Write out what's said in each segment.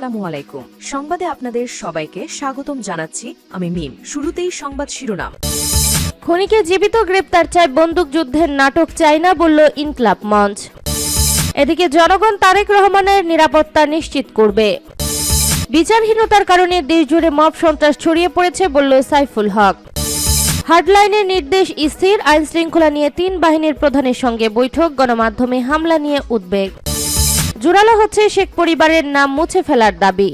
আসসালামু আলাইকুম সংবাদে আপনাদের সবাইকে স্বাগতম জানাচ্ছি আমি মিম। শুরুতেই সংবাদ শিরোনাম। খনিকে জীবিত গ্রেপ্তার চায় বন্দুক যুদ্ধের নাটক চাই না বলল ইনকলাব মঞ্চ। এদিকে জনগণ তারেক রহমানের নিরাপত্তা নিশ্চিত করবে। বিচারহীনতার কারণে দেশজুড়ে মব সন্ত্রাস ছড়িয়ে পড়েছে বলল সাইফুল হক। হার্ডলাইনের নির্দেশ স্থির আইন শৃঙ্খলা নিয়ে তিন বাহিনীর প্রধানের সঙ্গে বৈঠক, গণমাধ্যমে হামলা নিয়ে উদ্বেগ। জোরালো হচ্ছে শেখ পরিবারের নাম মুছে ফেলার দাবি।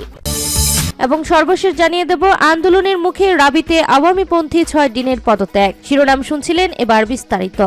এবং সর্বশেষ জানিয়ে দেব, আন্দোলনের মুখে রাবিতে আওয়ামীপন্থী ছয় দিনের পদত্যাগ। শিরোনাম শুনছিলেন এবার বিস্তারিত।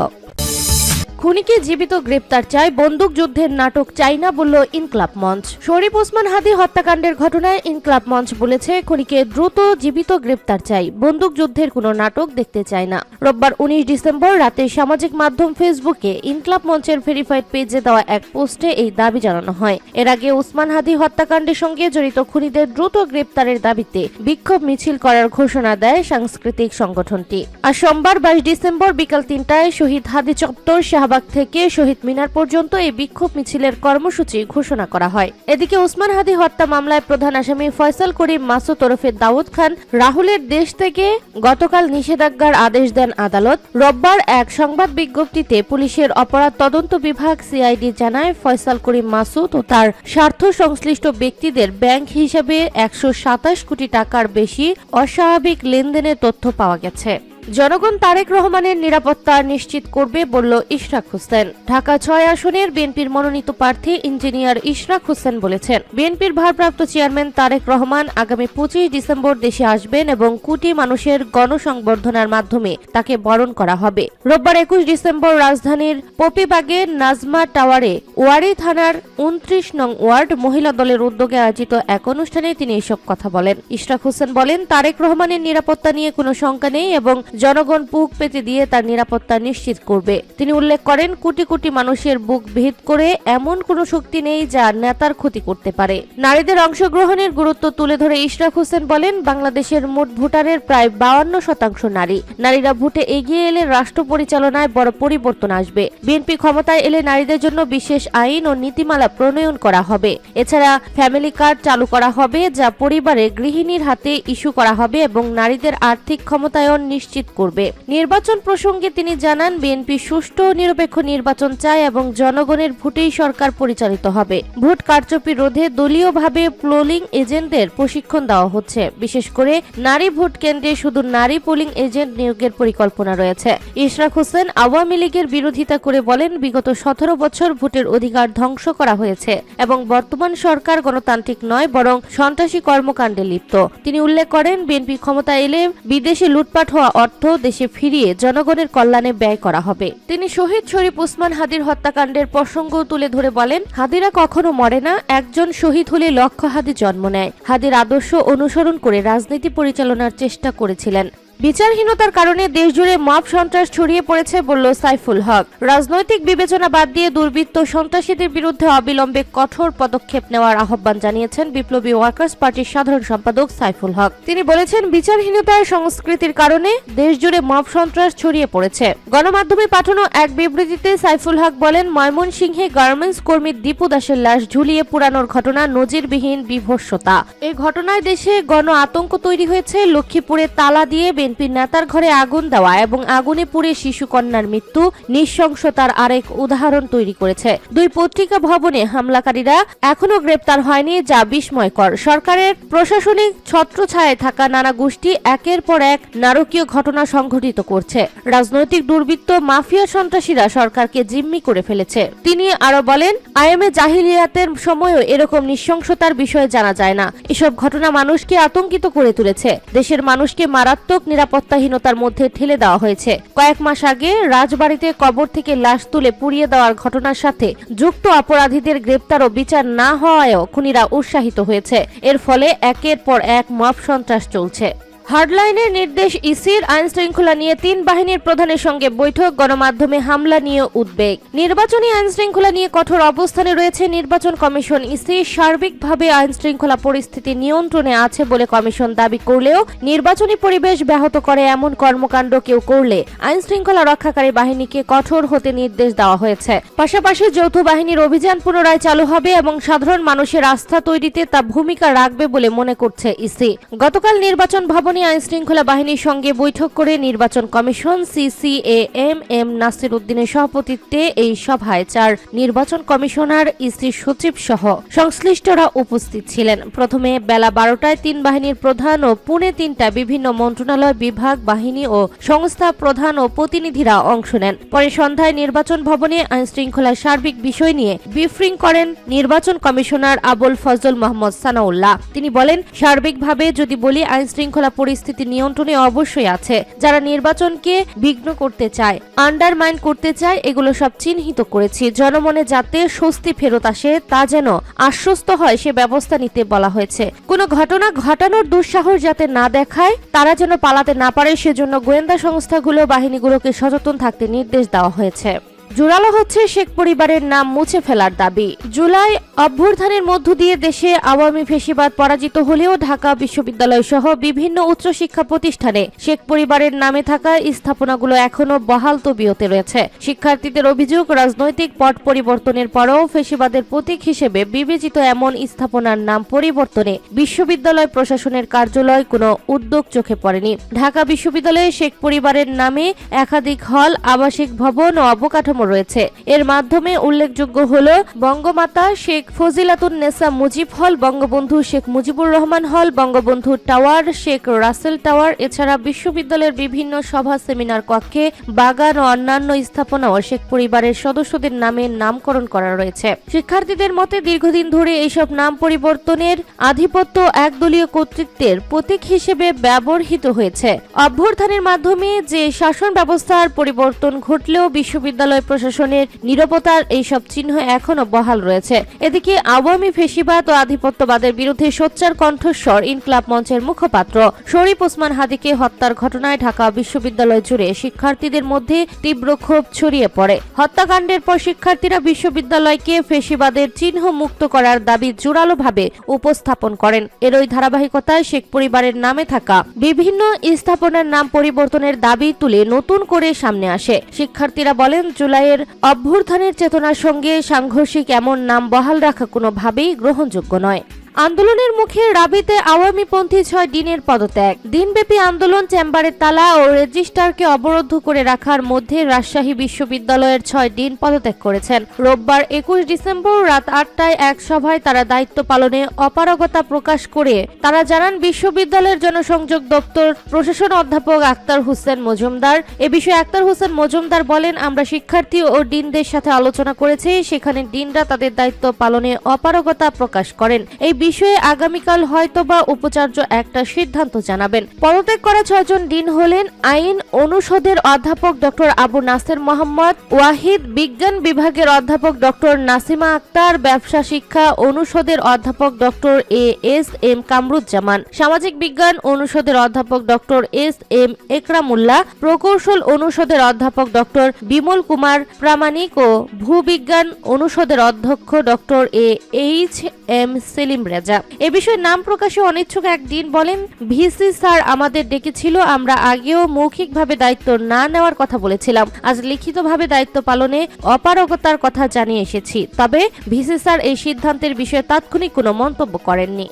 খুনিকে জীবিত গ্রেপ্তার চায় বন্দুক যুদ্ধের নাটক চাই না বলল ইনকলাব মঞ্চ। শরীফ ওসমান হাদি হত্যাকাণ্ডের ঘটনায় ইনকলাব মঞ্চ বলেছে খুনিকে দ্রুত জীবিত গ্রেপ্তার চাই বন্দুক যুদ্ধের কোনো নাটক দেখতে চায় না। রোববার উনিশ ডিসেম্বর রাতে সামাজিক মাধ্যম ফেসবুকে ইনকলাব মঞ্চের ভেরিফাইড পেজে দেওয়া এক পোস্টে এই দাবি জানানো হয়। এর আগে ওসমান হাদি হত্যাকাণ্ডের সঙ্গে জড়িত খুনিদের দ্রুত গ্রেপ্তারের দাবিতে বিক্ষোভ মিছিল করার ঘোষণা দেয় সাংস্কৃতিক সংগঠনটি। আর সোমবার বাইশ ডিসেম্বর বিকাল তিনটায় শহীদ হাদি চত্বর শাহবাগ থেকে শহীদ মিনার পর্যন্ত এই বিক্ষোভ মিছিলের কর্মসূচি ঘোষণা করা হয়। এদিকে ওসমান হাদি হত্যা মামলায় প্রধান আসামি ফয়সাল করিম মাসুদ ওরফে দাউদ খান রাহুলের দেশ থেকে গতকাল নিষেধাজ্ঞার আদেশ দেন আদালত। রোববার এক সংবাদ বিজ্ঞপ্তিতে পুলিশের অপরাধ তদন্ত বিভাগ সিআইডি জানায়, ফয়সাল করিম মাসুদ ও তার স্বার্থ সংশ্লিষ্ট ব্যক্তিদের ব্যাংক হিসাবে একশো সাতাশ কোটি টাকার বেশি অস্বাভাবিক লেনদেনের তথ্য পাওয়া গেছে। জনগণ তারেক রহমানের নিরাপত্তা নিশ্চিত করবে বলল ইশরাক হোসেন। ঢাকা ছয় আসনের বিএনপির মনোনীত প্রার্থী ইঞ্জিনিয়ার ইশরাক হোসেন বলেছেন, বিএনপির ভারপ্রাপ্ত চেয়ারম্যান তারেক রহমান আগামী পঁচিশ ডিসেম্বর দেশে আসবেন এবং কোটি মানুষের গণসংবর্ধনার মাধ্যমে তাকে বরণ করা হবে। রোববার একুশ ডিসেম্বর রাজধানীর পপিবাগের নাজমা টাওয়ারে ওয়ারি থানার উনত্রিশ নং ওয়ার্ড মহিলা দলের উদ্যোগে আয়োজিত এক অনুষ্ঠানে তিনি এসব কথা বলেন। ইশরাক হোসেন বলেন, তারেক রহমানের নিরাপত্তা নিয়ে কোনো শঙ্কা নেই এবং জনগণ বুক পেতে দিয়ে তার নিরাপত্তা নিশ্চিত করবে। তিনি উল্লেখ করেন, কোটি কোটি মানুষের বুক ভেদ করে এমন কোনো শক্তি নেই যা নেতার ক্ষতি করতে পারে। নারীদের অংশগ্রহণের গুরুত্ব তুলে ধরে ইশরাক হোসেন বলেন, বাংলাদেশের মোট ভোটারের প্রায় বাউান্ন শতাংশ নারী। নারীরা ভোটে এগিয়ে এলে রাষ্ট্র পরিচালনায় বড় পরিবর্তন আসবে। বিএনপি ক্ষমতায় এলে নারীদের জন্য বিশেষ আইন ও নীতিমালা প্রণয়ন করা হবে। এছাড়া ফ্যামিলি কার্ড চালু করা হবে, যা পরিবারে গৃহিণীর হাতে ইস্যু করা হবে এবং নারীদের আর্থিক ক্ষমতায়ন নিশ্চিত করবে। নির্বাচন প্রসঙ্গে তিনি জানান, বিএনপি সুষ্ঠু ও নিরপেক্ষ নির্বাচন চায় এবং জনগণের ভোটেই সরকার পরিচালিত হবে। ভোট কারচুপি রোধে দলীয়ভাবে পোলিং এজেন্টদের প্রশিক্ষণ দেওয়া হচ্ছে। বিশেষ করে নারী ভোট কেন্দ্রে শুধু নারী পোলিং এজেন্ট নিয়োগের পরিকল্পনা রয়েছে। ইশরাক হোসেন আওয়ামী লীগের বিরোধিতা করে বলেন, বিগত সতেরো বছর ভোটের অধিকার ধ্বংস করা হয়েছে এবং বর্তমান সরকার গণতান্ত্রিক নয়, বরং সন্ত্রাসী কর্মকাণ্ডে লিপ্ত। তিনি উল্লেখ করেন, বিএনপি ক্ষমতা এলে বিদেশে লুটপাট হওয়া অর্থ দেশে ফিরিয়ে জনগণের কল্যাণে ব্যয় করা হবে। তিনি শহীদ শরীফ উসমান হাদির হত্যাকাণ্ডের প্রসঙ্গ তুলে ধরে বলেন, হাদিরা কখনো মরে না, একজন শহীদ হলে লক্ষ হাদি জন্ম নেয়। হাদির আদর্শ অনুসরণ করে রাজনীতি পরিচালনার চেষ্টা করেছিলেন। বিচারহীনতার কারণে দেশজুড়ে মব সন্ত্রাস ছড়িয়ে পড়েছে বলল সাইফুল হক। রাজনৈতিক বিবেচনা বাদ দিয়ে দুর্বৃত্ত সন্ত্রাসীদের বিরুদ্ধে অবিলম্বে কঠোর পদক্ষেপ নেওয়ার আহ্বান জানিয়েছেন বিপ্লবী ওয়ার্কার্স পার্টির সাধারণ সম্পাদক সাইফুল হক। তিনি বলেছেন, বিচারহীনতার সংস্কৃতির কারণে দেশজুড়ে মব সন্ত্রাস ছড়িয়ে পড়েছে। গণমাধ্যমে পাঠানো এক বিবৃতিতে সাইফুল হক বলেন, ময়মনসিংহে গার্মেন্টস কর্মী দীপু দাসের লাশ ঝুলিয়ে পুরানোর ঘটনা নজিরবিহীন বিভৎসতা এই ঘটনায় দেশে গণ আতঙ্ক তৈরি হয়েছে। লক্ষ্মীপুরে তালা দিয়ে বিএনপির নেতার ঘরে আগুন দেওয়া এবং আগুনে পুড়ে শিশু কন্যার মৃত্যু নৃশংসতার আরেক উদাহরণ তৈরি করেছে। দুই পত্রিকা ভবনে হামলাকারীরা এখনও গ্রেপ্তার হয়নি যা বিস্ময়কর। সরকারের প্রশাসনিক ছত্রছায়ায় থাকা নানা গোষ্ঠী একের পর এক নারকীয় ঘটনা সংঘটিত করছে। রাজনৈতিক দুর্বৃত্ত মাফিয়া সন্ত্রাসীরা সরকারকে জিম্মি করে ফেলেছে। তিনি আরও বলেন, আইএমএ জাহিলিয়াতের সময়ও এরকম নৃশংসতার বিষয়ে জানা যায় না। এসব ঘটনা মানুষকে আতঙ্কিত করে তুলেছে। দেশের মানুষকে মারাত্মক নিরাপত্তাহীনতার মধ্যে ঠেলে দেওয়া হয়েছে। কয়েক মাস আগে রাজবাড়িতে কবর থেকে লাশ তুলে পুড়িয়ে দেওয়ার ঘটনার সাথে যুক্ত অপরাধীদের গ্রেপ্তার ও বিচার না হওয়ায়ও খুনিরা উৎসাহিত হয়েছে। এর ফলে একের পর এক মব সন্ত্রাস চলছে। হার্ডলাইনের নির্দেশ ইসির আইন শৃঙ্খলা নিয়ে তিন বাহিনীর প্রধানের সঙ্গে বৈঠক, গণমাধ্যমে হামলা নিয়ে উদ্বেগ। নির্বাচনী আইন শৃঙ্খলা নিয়ে কঠোর অবস্থানে রয়েছে নির্বাচন কমিশন। ইসি সার্বিকভাবে আইন শৃঙ্খলা পরিস্থিতি নিয়ন্ত্রণে আছে বলে কমিশন দাবি করলেও নির্বাচনী পরিবেশ ব্যাহত করে এমন কর্মকাণ্ড কেউ করলে আইন শৃঙ্খলা রক্ষাকারী বাহিনীকে কঠোর হতে নির্দেশ দেওয়া হয়েছে। পাশাপাশি যৌথ বাহিনীর অভিযান পুনরায় চালু হবে এবং সাধারণ মানুষের আস্থা তৈরিতে তা ভূমিকা রাখবে বলে মনে করছে ইসি। গতকাল নির্বাচন ভবনে আইন শৃঙ্খলা বাহিনীর সঙ্গে বৈঠক করে নির্বাচন commission CEC A M M Nasir উদ্দিনের সভাপতিত্বে এই সভায় চার নির্বাচন কমিশনার, ইসি সচিব সহ সংশ্লিষ্টরা উপস্থিত ছিলেন। প্রথমে বেলা বারোটায় তিন বাহিনীর প্রধান ও পুনে তিনটা বিভিন্ন মন্ত্রণালয় বিভাগ, বাহিনী ও সংস্থা প্রধান ও প্রতিনিধিরা অংশ নেন। পরে সন্ধ্যায় নির্বাচন ভবনে আইন শৃঙ্খলার সার্বিক বিষয় নিয়ে ব্রিফিং করেন নির্বাচন কমিশনার আবুল ফজল মোহাম্মদ সানাউল্লাহ। তিনি বলেন, সার্বিকভাবে যদি বলি আইন শৃঙ্খলা পরিস্থিতি নিয়ন্ত্রণে অবশ্যই আছে। যারা নির্বাচনকে বিঘ্ন করতে চায় আন্ডারমাইন করতে চায়, এগুলো সব চিহ্নিত করেছি। জনমনে যাতে স্বস্তি ফেরত আসে, তা যেন আশ্বস্ত হয়, সে ব্যবস্থা নিতে বলা হয়েছে। কোনো ঘটনা ঘটানোর দুঃসাহস যাতে না দেখায়, তারা যেন পালাতে না পারে, সেজন্য গোয়েন্দা সংস্থাগুলো, বাহিনীগুলোকে সচেতন থাকতে নির্দেশ দেওয়া হয়েছে। জোরালো হচ্ছে শেখ পরিবারের নাম মুছে ফেলার দাবি। জুলাই অভ্যুত্থানের মধ্য দিয়ে দেশে আওয়ামী ফেসিবাদ পরাজিত হলেও ঢাকা বিশ্ববিদ্যালয় সহ বিভিন্ন উচ্চশিক্ষা প্রতিষ্ঠানে শেখ পরিবারের নামে থাকা স্থাপনাগুলো এখনও বহাল তবিয়তে রয়েছে। শিক্ষার্থীদের অভিযোগ, রাজনৈতিক পট পরিবর্তনের পরও ফেসিবাদের প্রতীক হিসেবে বিবেচিত এমন স্থাপনার নাম পরিবর্তনে বিশ্ববিদ্যালয় প্রশাসনের কার্যালয় কোনো উদ্যোগ চোখে পড়েনি। ঢাকা বিশ্ববিদ্যালয়ে শেখ পরিবারের নামে একাধিক হল, আবাসিক ভবন ও অবকাঠামো রয়েছে। এর মাধ্যমে উল্লেখযোগ্য হল বঙ্গমাতা শেখ ফজিলাতুন নেসা মুজিব হল, Bangabandhu Sheikh Mujibur Rahman hall, Bangabandhu tower Sheikh Russel tower, এছাড়া বিশ্ববিদ্যালয়ের বিভিন্ন সভা সেমিনার কক্ষে বাগান ও অন্যান্য স্থাপনা ও শেখ পরিবারের সদস্যদের নামে নামকরণ করা রয়েছে। শিক্ষার্থীদের মতে দীর্ঘদিন ধরে এইসব নাম পরিবর্তনের আধিপত্য একদলীয় কর্তৃত্বের প্রতীক হিসেবে ব্যবহৃত হয়েছে। অভ্যর্থানের মাধ্যমে যে শাসন ব্যবস্থার পরিবর্তন ঘটলেও বিশ্ববিদ্যালয় প্রশাসনের নিরবতার এইসব চিহ্ন এখনও বহাল রয়েছে। এদিকে আওয়ামী ফেসিবাদ ও আধিপত্যবাদের বিরুদ্ধে সোচ্চার কণ্ঠস্বর ইনকলাব মঞ্চের মুখপাত্র শরীফ ওসমান হাদিকে হত্যার ঘটনায় ঢাকা বিশ্ববিদ্যালয় জুড়ে শিক্ষার্থীদের মধ্যে তীব্র ক্ষোভ ছড়িয়ে পড়ে। হত্যাকাণ্ডের পর শিক্ষার্থীরা বিশ্ববিদ্যালয়কে ফেসিবাদের চিহ্ন মুক্ত করার দাবি জোরালোভাবে উপস্থাপন করেন। এরই ধারাবাহিকতায় শেখ পরিবারের নামে থাকা বিভিন্ন স্থাপনার নাম পরিবর্তনের দাবি তুলে নতুন করে সামনে আসে। শিক্ষার্থীরা বলেন জুলাইয়ের অভ্যুত্থানের চেতনার সঙ্গে সাংঘর্ষিক এমন নাম বহাল রাখা কোনোভাবেই গ্রহণযোগ্য নয়। আন্দোলনের মুখে রাবিতে আওয়ামীপন্থী ছয় দিনের পদত্যাগ। দিনব্যাপী আন্দোলন চেম্বারের তালা ও রেজিস্ট্রারকে অবরুদ্ধ করে রাখার মধ্যে রাজশাহী বিশ্ববিদ্যালয়ের ছয় দিন পদত্যাগ করেছেন। রোববার একুশ ডিসেম্বর রাত আটটায় এক সভায় তারা দায়িত্ব পালনে অপারগতা প্রকাশ করে তারা জানান, বিশ্ববিদ্যালয়ের জনসংযোগ দপ্তর প্রশাসন অধ্যাপক আক্তার হোসেন মজুমদার এ বিষয়ে আক্তার হোসেন মজুমদার বলেন, আমরা শিক্ষার্থী ও ডিনদের সাথে আলোচনা করেছি, সেখানে ডিনরা তাদের দায়িত্ব পালনে অপারগতা প্রকাশ করেন। এই বিষয়ে আগামীকাল হয়তোবা উপাচার্য একটা সিদ্ধান্ত জানাবেন। পদত্যাগ করা ছয়জন ডিন হলেন আইন অনুষদের অধ্যাপক ডক্টর আবু নাসের মোহাম্মদ, ওয়াহিদ বিজ্ঞান বিভাগের অধ্যাপক ডক্টর নাসিমা আক্তার, ব্যবসা শিক্ষা অনুষদের অধ্যাপক doctor A S M Kamruzzaman, সামাজিক বিজ্ঞান অনুষদের অধ্যাপক ডক্টর এস এম একরামুল্লাহ, প্রকৌশল অনুষদের অধ্যাপক ডক্টর বিমল কুমার, প্রামাণিক ও ভূবিজ্ঞান অনুষদের অধ্যক্ষ doctor A H M Selim Reza. এ বিষয়ে নাম প্রকাশে অনিচ্ছুক একদিন বলেন, ভিসি স্যার আমাদের ডেকেছিল, আমরা আগেও মৌখিকভাবে দায়িত্ব না নেওয়ার কথা বলেছিলাম। আজ লিখিতভাবে দায়িত্ব পালনে অপারগতার কথা জানিয়ে এসেছি। তবে ভিসি স্যার এই সিদ্ধান্তের বিষয়ে তাৎক্ষণিক কোনো মন্তব্য করেননি।